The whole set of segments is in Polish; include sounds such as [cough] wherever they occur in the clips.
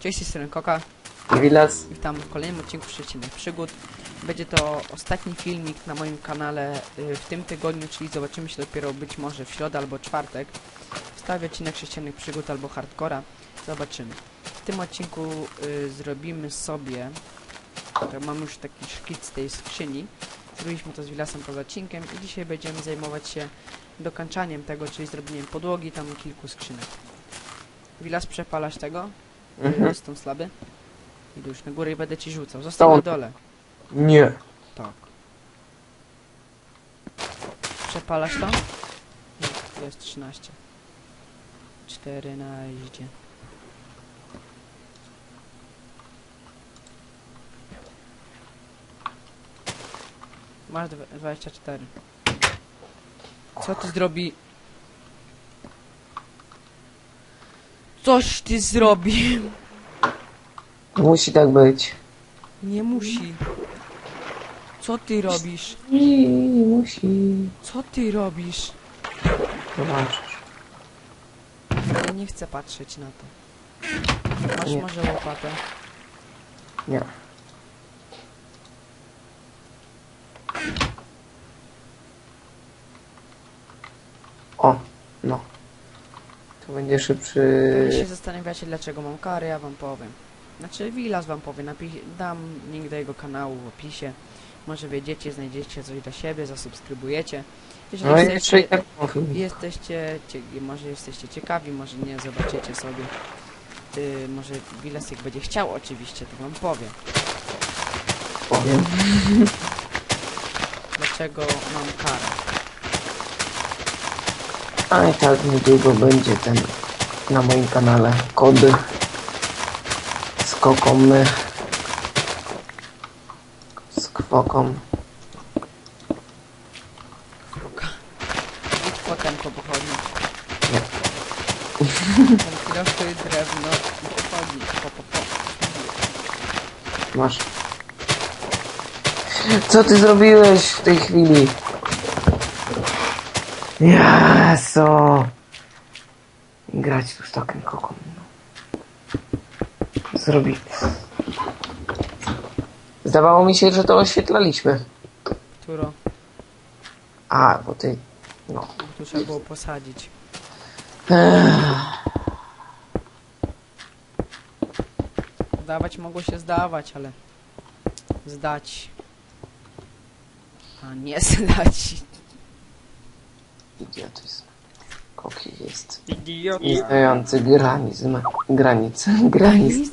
Cześć, z tej strony Koka. Wilas. Witam w kolejnym odcinku Przeciwnych Przygód. Będzie to ostatni filmik na moim kanale y, w tym tygodniu, czyli zobaczymy się dopiero być może w środę albo czwartek. Wstawię odcinek Chrześcijanych Przygód albo Hardcora. Zobaczymy. W tym odcinku y, zrobimy sobie... Mam już taki szkic z tej skrzyni. Zrobiliśmy to z Wilasem poza odcinkiem i dzisiaj będziemy zajmować się dokańczaniem tego, czyli zrobieniem podłogi, tam kilku skrzynek. Wilas, przepalasz tego? Mhm. Są słaby? Idę już na górę i będę ci rzucał. Zostań na dole. Nie. Tak. Przepalasz to? Nie, Jest 13. 14. Masz dwa- 24. Co ty zrobi? Coś ty zrobił! Musi tak być. Nie musi. Co ty robisz? Nie, musi. Co ty robisz? Zobaczysz. Ja nie chcę patrzeć na to. Masz Nie. może łopatę? Nie. O, no. To będzie Jeśli szybszy. się zastanawiacie dlaczego mam kary, ja wam powiem. Znaczy Wilas wam powie, dam link do jego kanału w opisie. Może wiedziecie, znajdziecie coś dla siebie, zasubskrybujecie. Jeżeli No jesteście, tak jesteście cie, może jesteście ciekawi, może nie, zobaczycie sobie. Yy, może Wilas jak będzie chciał oczywiście, to wam powie. powiem. [laughs] Dlaczego mam karę. A i tak niedługo będzie ten na moim kanale kody z koką my. Z kwoką. Potem po pochodni. Nie. Ten jest drewno i pochodni. Po, po, po. Masz. Co ty zrobiłeś w tej chwili? Jaso. Grać tu z takim koką. Zrobić. Zdawało mi się, że to oświetlaliśmy. Któro? A, bo ty... No. Tu trzeba było posadzić. Ech, Zdawać mogło się zdawać, ale zdać. A nie [laughs] zdać. Idiotyzm. Koki jest Idiota. istniejący granizm. Granic. Granic.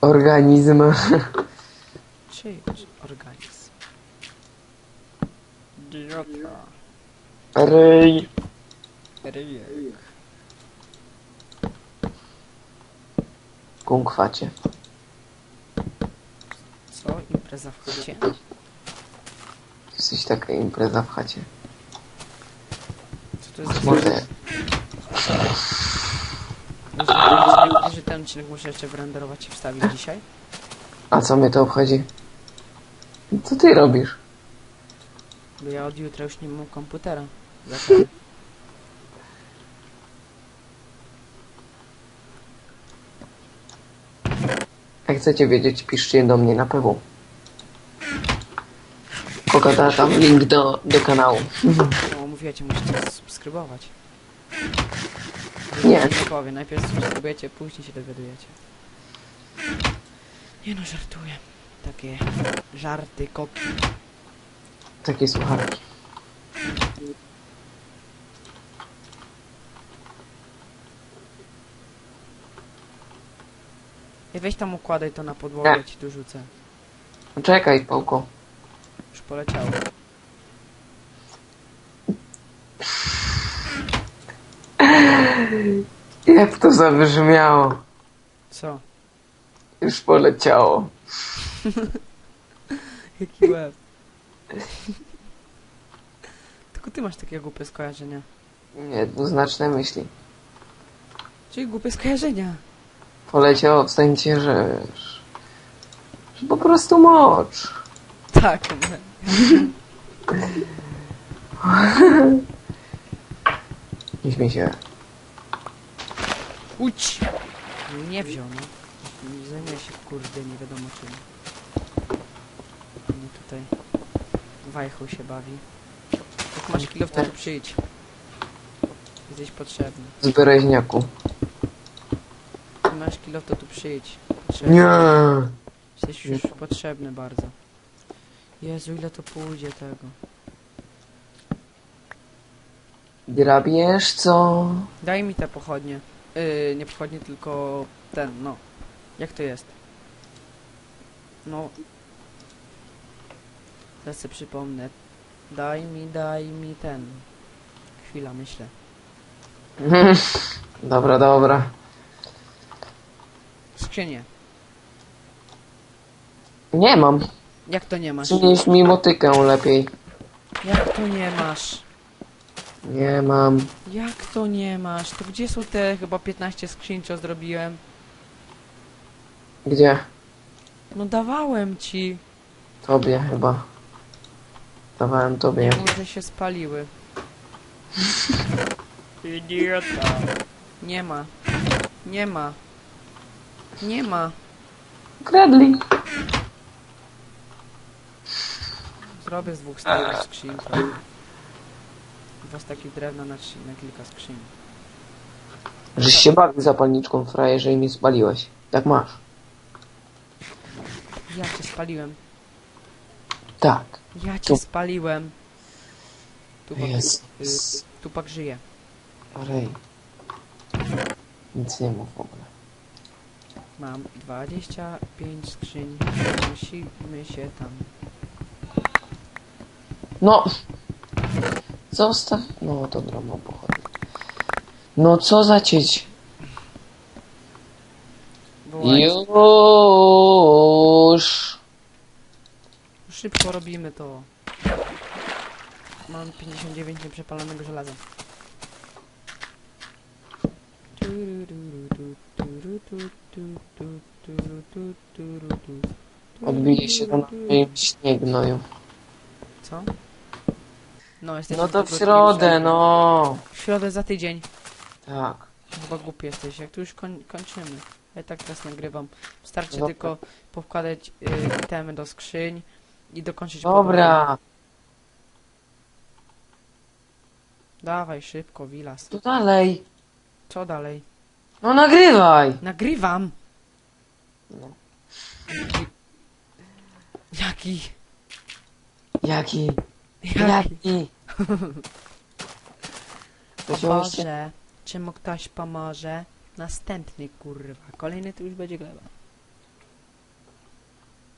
Organizm. Czyj organizm? Idiota. Ryj. Ryjek. Kunkwacie. Co? Impreza w chacie? Jesteś taka impreza w chacie. To jest. Wiesz, że ten odcinek muszę jeszcze wyrenderować i wstawić dzisiaj? A co mnie to obchodzi? Co ty robisz? Bo ja od jutra już nie mam komputera. Zatem Jak chcecie wiedzieć, piszcie do mnie na PW. Koga da tam link do, do kanału. No, mówicie, musicie subskrybować. Nie. Nie powie, najpierw subskrybujecie, później się dowiadujecie. Nie no, żartuję. Takie żarty, koki. Takie słuchawki. I weź tam układaj to na podłogę, Nie. ci tu rzucę. Czekaj, Pałko. Już poleciało. Jak to zabrzmiało? Co? Już poleciało. [laughs] Jaki łeb. Tylko ty masz takie głupie skojarzenia. Nie, dwuznaczne myśli. Czyli głupie skojarzenia. Poleciało w sensie, że... że po prostu mocz. Tak. Nie [laughs] śmiej się. Uć! No Nie wziął, no. Nie zajmuje się kurde nie wiadomo czym. Nie tutaj. Wajchą się bawi. Jak masz kilo, to tu przyjdź. Jesteś potrzebny. Z bereźniaku. Jak masz kilo, to tu przyjdź. Potrzebny. Nie. Jesteś już potrzebny bardzo. Jezu, ile to pójdzie tego. Grabiesz co? Daj mi te pochodnie. Yy, nie pochodnie, tylko ten, no. Jak to jest? No. Teraz sobie przypomnę. Daj mi, daj mi ten. Chwila, myślę. [laughs] dobra, dobra. Skrzynię. Nie mam. Jak to nie masz? Przynieś mi motykę lepiej. Jak to nie masz? Nie mam. Jak to nie masz? To gdzie są te chyba 15 skrzyń, co zrobiłem? Gdzie? No dawałem ci. Tobie chyba. Dawałem tobie. Może się spaliły. Idiota. Nie ma. Nie ma. Nie ma. Kradli. Zrobię z dwóch stałych skrzyń. Dwa staki drewna na, trzy, na kilka skrzyń. Żeś się bawił zapalniczką frajerze i mi spaliłeś. Tak masz. Ja cię spaliłem. Tak. Ja cię Tu. spaliłem. Tupak, Jest. y, tupak żyje. Rej. Nic nie mów w ogóle. Mam 25 skrzyń. Musimy się tam. No. Zostaw. No dobra, mam pochodnie. No co za cieć? Już. Szybko robimy to. Mam 59 nieprzepalonego żelaza. Odbije się na moim śnie gnoju. Co? No, jesteśmy No to w tylko środę, tydzień. no. W środę za tydzień. Tak. Chyba głupi jesteś, jak tu już koń kończymy. Ja i tak teraz nagrywam. Wystarczy Dobra. tylko powkładać y, itemy do skrzyń i dokończyć. Dobra. Dawaj szybko, Wilas. To dalej. Co dalej? No nagrywaj. Nagrywam! No. Jaki? Jaki? Jaki? [laughs] O Boże, czy mu ktoś pomoże? Następny kurwa, kolejny to już będzie gleba.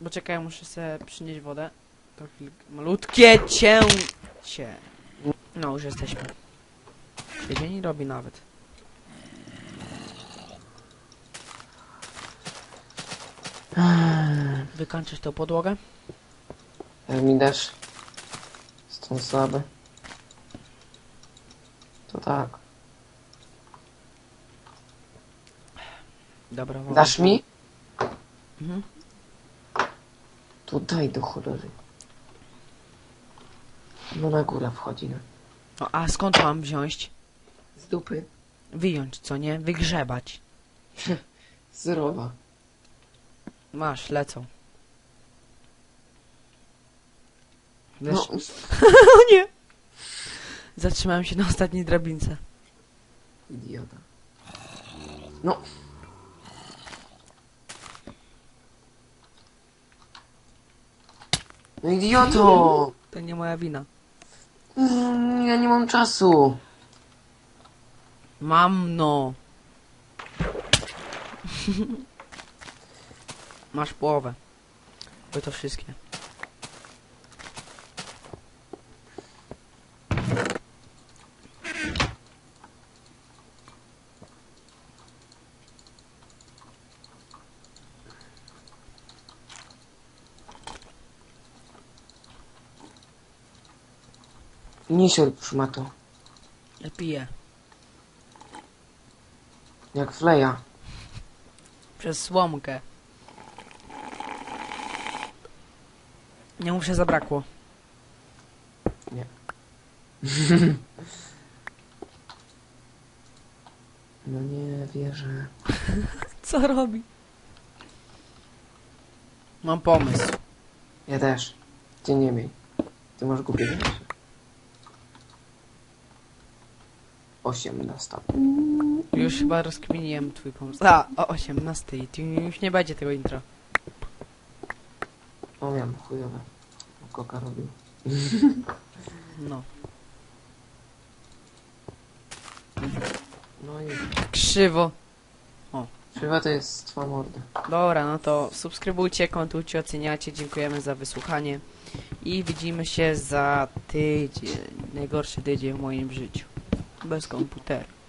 Bo czekaj, muszę sobie przynieść wodę. To chwilkę. Malutkie cięcie. No, już jesteśmy. Tydzień robi nawet. Wykończysz tą podłogę? Jak mi dasz? Stąd słaby. To tak. Dobra, woda. Dasz mi? Mhm. Tutaj do cholery. No na górę wchodzi, no. A skąd mam wziąć? Z dupy. Wyjąć, co nie? Wygrzebać. Zerowa. Masz, lecą. No, [laughs] O nie! Zatrzymałem się na ostatniej drabince. idiota. No. No idioto! To nie moja wina. Mm, Ja nie mam czasu. Mam no. [laughs] Masz połowę. By to wszystkie. Nie sierp szmato. Ja piję. Jak fleja. Przez słomkę. Nie muszę zabrakło. [laughs] No nie wierzę. [laughs] Co robi? Mam pomysł. Ja też. Ty nie miej. Ty masz głupie rzeczy. Osiemnasta. Już chyba rozkminiłem twój pomysł. A, o 18. i tu Już nie będzie tego intro. O wiem, chujowe. Koka robił. No. No i Krzywo. chyba to jest twoja morda. Dobra, no to subskrybujcie, kontujcie, oceniacie. Dziękujemy za wysłuchanie. I widzimy się za tydzień. Najgorszy tydzień w moim życiu. Bez komputera.